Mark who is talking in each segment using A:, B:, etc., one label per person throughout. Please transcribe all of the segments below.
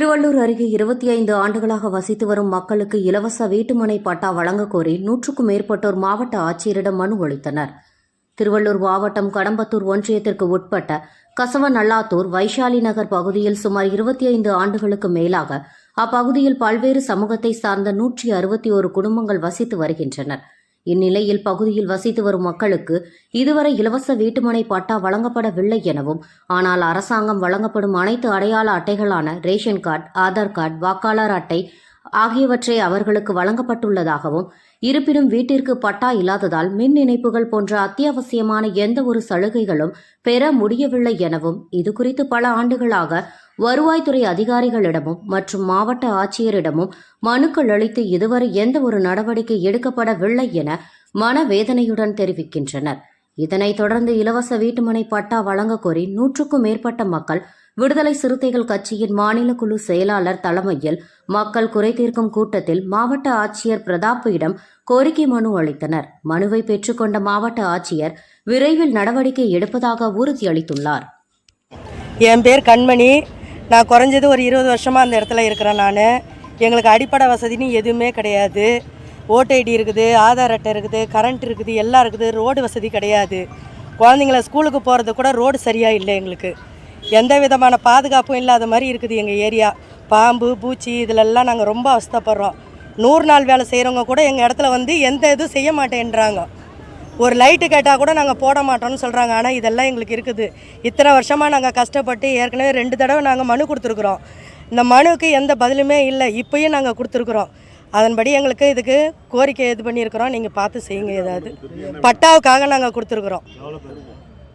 A: திருவள்ளூர் அருகே இருபத்தி ஐந்து ஆண்டுகளாக வசித்து வரும் மக்களுக்கு இலவச வீட்டுமனை பட்டா வழங்கக் கோரி நூற்றுக்கும் மேற்பட்டோர் மாவட்ட ஆட்சியரிடம் மனு அளித்தனர். திருவள்ளூர் மாவட்டம் கடம்பத்தூர் ஒன்றியத்திற்கு உட்பட்ட கசவநல்லாத்தூர் வைஷாலி நகர் பகுதியில் சுமார் இருபத்தி ஐந்து ஆண்டுகளுக்கு மேலாக அப்பகுதியில் பல்வேறு சமூகத்தை சார்ந்த நூற்றி அறுபத்தி ஒரு குடும்பங்கள் வசித்து வருகின்றனர். இந்நிலையில் பகுதியில் வசித்து வரும் மக்களுக்கு இதுவரை இலவச வீட்டுமனை பட்டா வழங்கப்படவில்லை எனவும் ஆனால் அரசாங்கம் வழங்கப்படும் அனைத்து அடையாள அட்டைகளான ரேஷன் கார்டு ஆதார் கார்டு வாக்காளர் அட்டை ஆகியவற்றை அவர்களுக்கு வழங்கப்பட்டுள்ளதாகவும் இருப்பினும் வீட்டிற்கு பட்டா இல்லாததால் மின் இணைப்புகள் போன்ற அத்தியாவசியமான எந்த ஒரு சலுகைகளும் பெற முடியவில்லை எனவும் இதுகுறித்து பல ஆண்டுகளாக வருவாய்த்துறை அதிகாரிகளிடமும் மற்றும் மாவட்ட ஆட்சியரிடமும் மனுக்கள் அளித்து இதுவரை எந்த ஒரு நடவடிக்கை எடுக்கப்படவில்லை என மனவேதனையுடன் தெரிவிக்கின்றனர். இதனைத் தொடர்ந்து இலவச வீட்டுமனை பட்டா வழங்க கோரி நூற்றுக்கும் மேற்பட்ட மக்கள் விடுதலை சிறுத்தைகள் கட்சியின் மாநில குழு செயலாளர் தலைமையில் மக்கள் குறை தீர்க்கும் கூட்டத்தில் மாவட்ட ஆட்சியர் பிரதாப்பிடம் கோரிக்கை மனு அளித்தனர். மனுவை பெற்றுக்கொண்ட மாவட்ட ஆட்சியர் விரைவில் நடவடிக்கை எடுப்பதாக உறுதியளித்துள்ளார்.
B: என் பேர் கண்மணி. நான் குறைஞ்சது ஒரு இருபது வருஷமாக அந்த இடத்துல இருக்கிறேன் நான். எங்களுக்கு அடிப்படை வசதின்னு எதுவுமே கிடையாது. ஓட்டு ஐடி இருக்குது ஆதார் அட்டை இருக்குது கரண்ட் இருக்குது எல்லாம் இருக்குது. ரோடு வசதி கிடையாது. குழந்தைங்கள ஸ்கூலுக்கு போகிறது கூட ரோடு சரியாக இல்லை எங்களுக்கு. எந்த விதமான பாதுகாப்பும் இல்லாத மாதிரி இருக்குது எங்கள் ஏரியா. பாம்பு பூச்சி இதிலெல்லாம் நாங்கள் ரொம்ப அவஸ்தைப்படுறோம். நூறு நாள் வேலை செய்கிறவங்க கூட எங்கள் இடத்துல வந்து எந்த இதுவும் செய்ய மாட்டேன்றாங்க. ஒரு லைட்டு கேட்டால் கூட நாங்கள் போட மாட்டோம்னு சொல்கிறாங்க ஆனால் இதெல்லாம் எங்களுக்கு இருக்குது. இத்தனை வருஷமாக நாங்கள் கஷ்டப்பட்டு ஏற்கனவே ரெண்டு தடவை நாங்கள் மனு கொடுத்துருக்குறோம். இந்த மனுவுக்கு எந்த பதிலுமே இல்லை. இப்பயும் நாங்கள் கொடுத்துருக்குறோம். அதன்படி எங்களுக்கு இதுக்கு கோரிக்கை இது பண்ணியிருக்கிறோம். நீங்கள் பார்த்து செய்யுங்க ஏதாவது. பட்டாவுக்காக நாங்கள் கொடுத்துருக்குறோம்.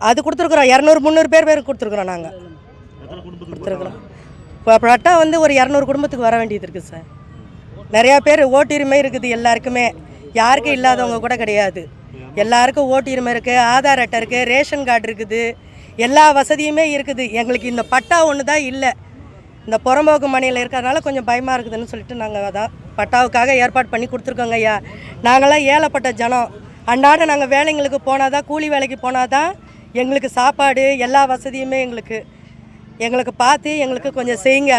B: அது கொடுத்துருக்குறோம். இரநூறு முந்நூறு பேர் பேர் கொடுத்துருக்குறோம் நாங்கள் கொடுத்துருக்குறோம். இப்போ பட்டா வந்து ஒரு இரநூறு குடும்பத்துக்கு வர வேண்டியது இருக்குது சார். நிறையா பேர் ஓட்டுரிமை இருக்குது எல்லாருக்குமே. யாருக்கும் இல்லாதவங்க கூட கிடையாது. எல்லாருக்கும் ஓட்டுரிமை இருக்குது ஆதார் அட்டை இருக்குது ரேஷன் கார்டு இருக்குது எல்லா வசதியுமே இருக்குது. எங்களுக்கு இந்த பட்டா ஒன்று தான் இல்லை. இந்த புறம்போக்கு மணியில் இருக்கிறதுனால கொஞ்சம் பயமாக இருக்குதுன்னு சொல்லிட்டு நாங்கள் அதான் பட்டாவுக்காக ஏற்பாடு பண்ணி கொடுத்துருக்கோங்க ஐயா. நாங்களாம் ஏழப்பட்ட ஜனம். அன்றாட நாங்கள் வேலைங்களுக்கு போனால் தான் கூலி வேலைக்கு போனால் தான் எங்களுக்கு சாப்பாடு எல்லா வசதியுமே எங்களுக்கு. எங்களுக்கு பார்த்து எங்களுக்கு கொஞ்சம் செய்யுங்க.